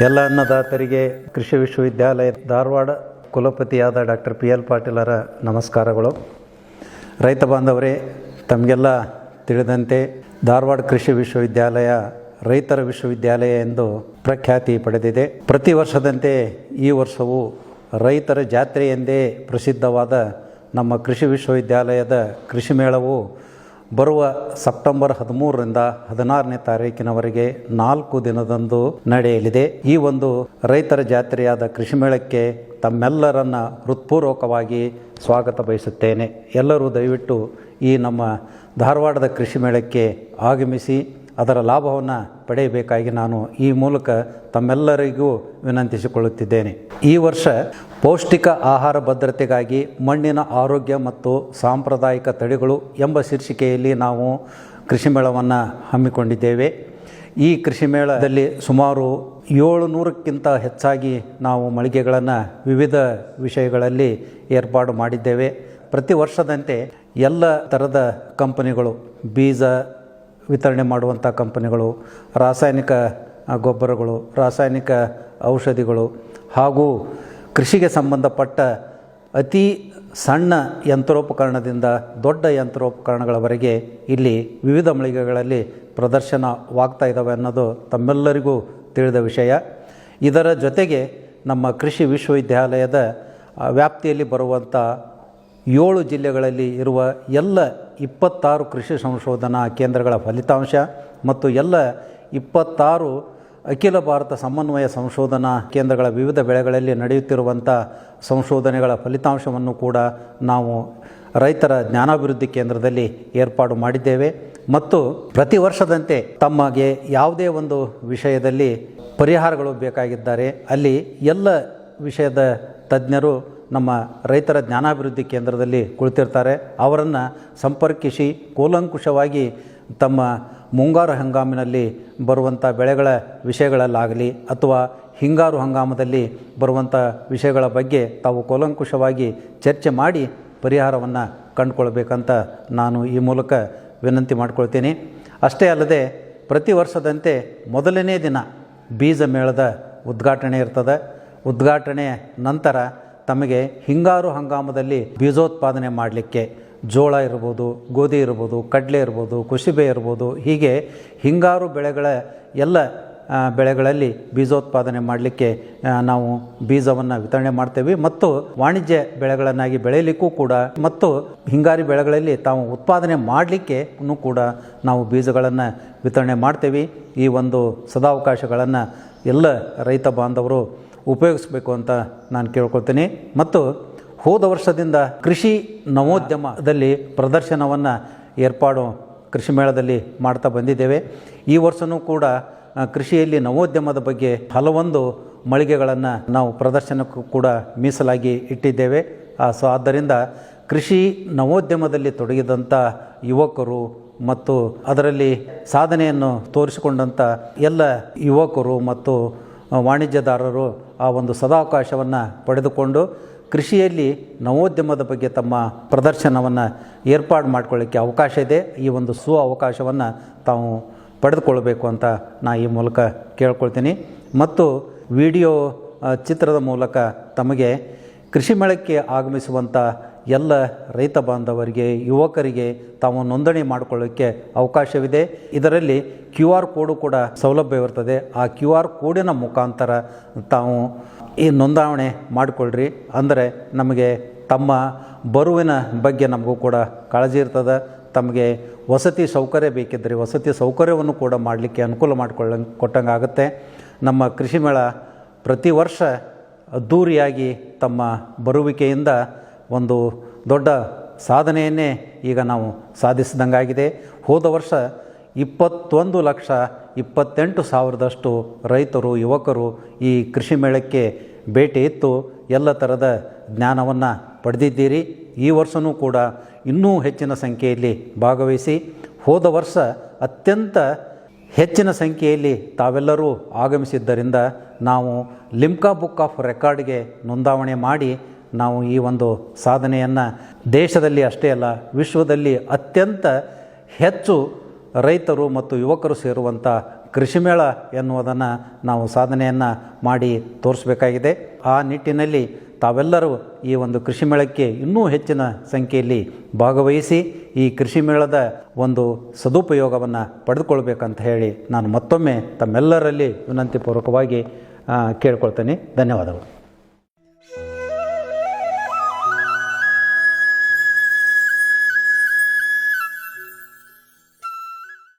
ಎಲ್ಲ ಅನ್ನದಾತರಿಗೆ ಕೃಷಿ ವಿಶ್ವವಿದ್ಯಾಲಯ ಧಾರವಾಡ ಕುಲಪತಿಯಾದ ಡಾಕ್ಟರ್ ಪಿ ಎಲ್ ಪಾಟೀಲರ ನಮಸ್ಕಾರಗಳು. ರೈತ ಬಾಂಧವರೇ, ತಮಗೆಲ್ಲ ತಿಳಿದಂತೆ ಧಾರವಾಡ ಕೃಷಿ ವಿಶ್ವವಿದ್ಯಾಲಯ ರೈತರ ವಿಶ್ವವಿದ್ಯಾಲಯ ಎಂದು ಪ್ರಖ್ಯಾತಿ ಪಡೆದಿದೆ. ಪ್ರತಿ ವರ್ಷದಂತೆ ಈ ವರ್ಷವೂ ರೈತರ ಜಾತ್ರೆ ಎಂದೇ ಪ್ರಸಿದ್ಧವಾದ ನಮ್ಮ ಕೃಷಿ ವಿಶ್ವವಿದ್ಯಾಲಯದ ಕೃಷಿ ಮೇಳವು ಬರುವ ಸೆಪ್ಟೆಂಬರ್ ಹದಿಮೂರರಿಂದ ಹದಿನಾರನೇ ತಾರೀಕಿನವರೆಗೆ ನಾಲ್ಕು ದಿನದಂದು ನಡೆಯಲಿದೆ. ಈ ಒಂದು ರೈತರ ಜಾತ್ರೆಯಾದ ಕೃಷಿ ಮೇಳಕ್ಕೆ ತಮ್ಮೆಲ್ಲರನ್ನ ಹೃತ್ಪೂರ್ವಕವಾಗಿ ಸ್ವಾಗತ ಬಯಸುತ್ತೇನೆ. ಎಲ್ಲರೂ ದಯವಿಟ್ಟು ಈ ನಮ್ಮ ಧಾರವಾಡದ ಕೃಷಿ ಮೇಳಕ್ಕೆ ಆಗಮಿಸಿ ಅದರ ಲಾಭವನ್ನು ಪಡೆಯಬೇಕಾಗಿ ನಾನು ಈ ಮೂಲಕ ತಮ್ಮೆಲ್ಲರಿಗೂ ವಿನಂತಿಸಿಕೊಳ್ಳುತ್ತಿದ್ದೇನೆ. ಈ ವರ್ಷ ಪೌಷ್ಟಿಕ ಆಹಾರ ಭದ್ರತೆಗಾಗಿ ಮಣ್ಣಿನ ಆರೋಗ್ಯ ಮತ್ತು ಸಾಂಪ್ರದಾಯಿಕ ತಳಿಗಳು ಎಂಬ ಶೀರ್ಷಿಕೆಯಲ್ಲಿ ನಾವು ಕೃಷಿ ಮೇಳವನ್ನು ಹಮ್ಮಿಕೊಂಡಿದ್ದೇವೆ. ಈ ಕೃಷಿ ಮೇಳದಲ್ಲಿ ಸುಮಾರು ಏಳು ನೂರಕ್ಕಿಂತ ಹೆಚ್ಚಾಗಿ ನಾವು ಮಳಿಗೆಗಳನ್ನು ವಿವಿಧ ವಿಷಯಗಳಲ್ಲಿ ಏರ್ಪಾಡು ಮಾಡಿದ್ದೇವೆ. ಪ್ರತಿ ವರ್ಷದಂತೆ ಎಲ್ಲ ಥರದ ಕಂಪನಿಗಳು, ಬೀಜ ವಿತರಣೆ ಮಾಡುವಂಥ ಕಂಪನಿಗಳು, ರಾಸಾಯನಿಕ ಗೊಬ್ಬರಗಳು, ರಾಸಾಯನಿಕ ಔಷಧಿಗಳು ಹಾಗೂ ಕೃಷಿಗೆ ಸಂಬಂಧಪಟ್ಟ ಅತಿ ಸಣ್ಣ ಯಂತ್ರೋಪಕರಣದಿಂದ ದೊಡ್ಡ ಯಂತ್ರೋಪಕರಣಗಳವರೆಗೆ ಇಲ್ಲಿ ವಿವಿಧ ಮಳಿಗೆಗಳಲ್ಲಿ ಪ್ರದರ್ಶನವಾಗ್ತಾ ಇದ್ದಾವೆ ಅನ್ನೋದು ತಮ್ಮೆಲ್ಲರಿಗೂ ತಿಳಿದ ವಿಷಯ. ಇದರ ಜೊತೆಗೆ ನಮ್ಮ ಕೃಷಿ ವಿಶ್ವವಿದ್ಯಾಲಯದ ವ್ಯಾಪ್ತಿಯಲ್ಲಿ ಬರುವಂಥ ಏಳು ಜಿಲ್ಲೆಗಳಲ್ಲಿ ಇರುವ ಎಲ್ಲ ಇಪ್ಪತ್ತಾರು ಕೃಷಿ ಸಂಶೋಧನಾ ಕೇಂದ್ರಗಳ ಫಲಿತಾಂಶ ಮತ್ತು ಎಲ್ಲ ಇಪ್ಪತ್ತಾರು ಅಖಿಲ ಭಾರತ ಸಮನ್ವಯ ಸಂಶೋಧನಾ ಕೇಂದ್ರಗಳ ವಿವಿಧ ಬೆಳೆಗಳಲ್ಲಿ ನಡೆಯುತ್ತಿರುವಂಥ ಸಂಶೋಧನೆಗಳ ಫಲಿತಾಂಶವನ್ನು ಕೂಡ ನಾವು ರೈತರ ಜ್ಞಾನಾಭಿವೃದ್ಧಿ ಕೇಂದ್ರದಲ್ಲಿ ಏರ್ಪಾಡು ಮಾಡಿದ್ದೇವೆ. ಮತ್ತು ಪ್ರತಿ ವರ್ಷದಂತೆ ತಮಗೆ ಯಾವುದೇ ಒಂದು ವಿಷಯದಲ್ಲಿ ಪರಿಹಾರಗಳು ಬೇಕಾಗಿದ್ದಾರೆ. ಅಲ್ಲಿ ಎಲ್ಲ ವಿಷಯದ ತಜ್ಞರು ನಮ್ಮ ರೈತರ ಜ್ಞಾನಾಭಿವೃದ್ಧಿ ಕೇಂದ್ರದಲ್ಲಿ ಕುಳಿತಿರ್ತಾರೆ. ಅವರನ್ನು ಸಂಪರ್ಕಿಸಿ ಕೂಲಂಕುಷವಾಗಿ ತಮ್ಮ ಮುಂಗಾರು ಹಂಗಾಮಿನಲ್ಲಿ ಬರುವಂಥ ಬೆಳೆಗಳ ವಿಷಯಗಳಲ್ಲಾಗಲಿ ಅಥವಾ ಹಿಂಗಾರು ಹಂಗಾಮದಲ್ಲಿ ಬರುವಂಥ ವಿಷಯಗಳ ಬಗ್ಗೆ ತಾವು ಕೂಲಂಕುಷವಾಗಿ ಚರ್ಚೆ ಮಾಡಿ ಪರಿಹಾರವನ್ನು ಕಂಡುಕೊಳ್ಬೇಕಂತ ನಾನು ಈ ಮೂಲಕ ವಿನಂತಿ ಮಾಡಿಕೊಳ್ತೀನಿ. ಅಷ್ಟೇ ಅಲ್ಲದೆ ಪ್ರತಿ ವರ್ಷದಂತೆ ಮೊದಲನೇ ದಿನ ಬೀಜ ಮೇಳದ ಉದ್ಘಾಟನೆ ಇರ್ತದೆ. ಉದ್ಘಾಟನೆ ನಂತರ ತಮಗೆ ಹಿಂಗಾರು ಹಂಗಾಮದಲ್ಲಿ ಬೀಜೋತ್ಪಾದನೆ ಮಾಡಲಿಕ್ಕೆ ಜೋಳ ಇರ್ಬೋದು, ಗೋಧಿ ಇರ್ಬೋದು, ಕಡಲೆ ಇರ್ಬೋದು, ಕುಸಿಬೆ ಇರ್ಬೋದು, ಹೀಗೆ ಹಿಂಗಾರು ಬೆಳೆಗಳ ಎಲ್ಲ ಬೆಳೆಗಳಲ್ಲಿ ಬೀಜೋತ್ಪಾದನೆ ಮಾಡಲಿಕ್ಕೆ ನಾವು ಬೀಜವನ್ನು ವಿತರಣೆ ಮಾಡ್ತೇವೆ. ಮತ್ತು ವಾಣಿಜ್ಯ ಬೆಳೆಗಳನ್ನಾಗಿ ಬೆಳೆಯಲಿಕ್ಕೂ ಕೂಡ, ಮತ್ತು ಹಿಂಗಾರಿ ಬೆಳೆಗಳಲ್ಲಿ ತಾವು ಉತ್ಪಾದನೆ ಮಾಡಲಿಕ್ಕೆ ಕೂಡ ನಾವು ಬೀಜಗಳನ್ನು ವಿತರಣೆ ಮಾಡ್ತೇವೆ. ಈ ಒಂದು ಸದಾವಕಾಶಗಳನ್ನು ಎಲ್ಲ ರೈತ ಬಾಂಧವರು ಉಪಯೋಗಿಸಬೇಕು ಅಂತ ನಾನು ಕೇಳ್ಕೊಳ್ತೀನಿ. ಮತ್ತು ಹೋದ ವರ್ಷದಿಂದ ಕೃಷಿ ನವೋದ್ಯಮದಲ್ಲಿ ಪ್ರದರ್ಶನವನ್ನು ಏರ್ಪಾಡು ಕೃಷಿ ಮೇಳದಲ್ಲಿ ಮಾಡ್ತಾ ಬಂದಿದ್ದೇವೆ. ಈ ವರ್ಷವೂ ಕೂಡ ಕೃಷಿಯಲ್ಲಿ ನವೋದ್ಯಮದ ಬಗ್ಗೆ ಹಲವೊಂದು ಮಳಿಗೆಗಳನ್ನು ನಾವು ಪ್ರದರ್ಶನಕ್ಕೂ ಕೂಡ ಮೀಸಲಾಗಿ ಇಟ್ಟಿದ್ದೇವೆ. ಸೊ ಆದ್ದರಿಂದ ಕೃಷಿ ನವೋದ್ಯಮದಲ್ಲಿ ತೊಡಗಿದಂಥ ಯುವಕರು ಮತ್ತು ಅದರಲ್ಲಿ ಸಾಧನೆಯನ್ನು ತೋರಿಸಿಕೊಂಡಂಥ ಎಲ್ಲ ಯುವಕರು ಮತ್ತು ವಾಣಿಜ್ಯದಾರರು ಆ ಒಂದು ಸದಾವಕಾಶವನ್ನು ಪಡೆದುಕೊಂಡು ಕೃಷಿಯಲ್ಲಿ ನವೋದ್ಯಮದ ಬಗ್ಗೆ ತಮ್ಮ ಪ್ರದರ್ಶನವನ್ನು ಏರ್ಪಾಡು ಮಾಡಿಕೊಳ್ಳಿಕ್ಕೆ ಅವಕಾಶ ಇದೆ. ಈ ಒಂದು ಸು ಅವಕಾಶವನ್ನು ತಾವು ಪಡೆದುಕೊಳ್ಬೇಕು ಅಂತ ನಾ ಈ ಮೂಲಕ ಕೇಳ್ಕೊಳ್ತೀನಿ. ಮತ್ತು ವಿಡಿಯೋ ಚಿತ್ರದ ಮೂಲಕ ತಮಗೆ ಕೃಷಿ ಮೇಳಕ್ಕೆ ಆಗಮಿಸುವಂಥ ಎಲ್ಲ ರೈತ ಬಾಂಧವರಿಗೆ, ಯುವಕರಿಗೆ ತಾವು ನೋಂದಣಿ ಮಾಡಿಕೊಳ್ಳೋಕ್ಕೆ ಅವಕಾಶವಿದೆ. ಇದರಲ್ಲಿ ಕ್ಯೂ ಆರ್ ಕೋಡು ಕೂಡ ಸೌಲಭ್ಯವಿರ್ತದೆ ಆ ಕ್ಯೂ ಆರ್ ಕೋಡಿನ ಮುಖಾಂತರ ತಾವು ಈ ನೋಂದಾವಣೆ ಮಾಡಿಕೊಳ್ಳ್ರಿ ಅಂದರೆ ನಮಗೆ ತಮ್ಮ ಬರುವಿನ ಬಗ್ಗೆ ನಮಗೂ ಕೂಡ ಕಾಳಜಿ ಇರ್ತದೆ. ತಮಗೆ ವಸತಿ ಸೌಕರ್ಯ ಬೇಕಿದ್ದರೆ ವಸತಿ ಸೌಕರ್ಯವನ್ನು ಕೂಡ ಮಾಡಲಿಕ್ಕೆ ಅನುಕೂಲ ಮಾಡಿಕೊಳ್ಳ ಕೊಟ್ಟಂಗಾಗುತ್ತೆ. ನಮ್ಮ ಕೃಷಿ ಮೇಳ ಪ್ರತಿ ವರ್ಷ ಅದ್ಧೂರಿಯಾಗಿ ತಮ್ಮ ಬರುವಿಕೆಯಿಂದ ಒಂದು ದೊಡ್ಡ ಸಾಧನೆಯನ್ನೇ ಈಗ ನಾವು ಸಾಧಿಸಿದಂಗಾಗಿದೆ. ಹೋದ ವರ್ಷ ಇಪ್ಪತ್ತೊಂದು ಲಕ್ಷ ಇಪ್ಪತ್ತೆಂಟು ಸಾವಿರದಷ್ಟು ರೈತರು, ಯುವಕರು ಈ ಕೃಷಿ ಮೇಳಕ್ಕೆ ಭೇಟಿ ಇತ್ತು. ಎಲ್ಲ ಥರದ ಜ್ಞಾನವನ್ನು ಪಡೆದಿದ್ದೀರಿ. ಈ ವರ್ಷವೂ ಕೂಡ ಇನ್ನೂ ಹೆಚ್ಚಿನ ಸಂಖ್ಯೆಯಲ್ಲಿ ಭಾಗವಹಿಸಿ. ಹೋದ ವರ್ಷ ಅತ್ಯಂತ ಹೆಚ್ಚಿನ ಸಂಖ್ಯೆಯಲ್ಲಿ ತಾವೆಲ್ಲರೂ ಆಗಮಿಸಿದ್ದರಿಂದ ನಾವು ಲಿಮ್ಕಾ ಬುಕ್ ಆಫ್ ರೆಕಾರ್ಡ್ಗೆ ನೋಂದಾವಣೆ ಮಾಡಿ ನಾವು ಈ ಒಂದು ಸಾಧನೆಯನ್ನು ದೇಶದಲ್ಲಿ ಅಷ್ಟೇ ಅಲ್ಲ, ವಿಶ್ವದಲ್ಲಿ ಅತ್ಯಂತ ಹೆಚ್ಚು ರೈತರು ಮತ್ತು ಯುವಕರು ಸೇರುವಂಥ ಕೃಷಿ ಮೇಳ ಎನ್ನುವುದನ್ನು ನಾವು ಸಾಧನೆಯನ್ನು ಮಾಡಿ ತೋರಿಸಬೇಕಾಗಿದೆ. ಆ ನಿಟ್ಟಿನಲ್ಲಿ ತಾವೆಲ್ಲರೂ ಈ ಒಂದು ಕೃಷಿ ಮೇಳಕ್ಕೆ ಇನ್ನೂ ಹೆಚ್ಚಿನ ಸಂಖ್ಯೆಯಲ್ಲಿ ಭಾಗವಹಿಸಿ ಈ ಕೃಷಿ ಮೇಳದ ಒಂದು ಸದುಪಯೋಗವನ್ನು ಪಡೆದುಕೊಳ್ಬೇಕಂತ ಹೇಳಿ ನಾನು ಮತ್ತೊಮ್ಮೆ ತಮ್ಮೆಲ್ಲರಲ್ಲಿ ವಿನಂತಿಪೂರ್ವಕವಾಗಿ ಕೇಳ್ಕೊಳ್ತೇನೆ. ಧನ್ಯವಾದಗಳು.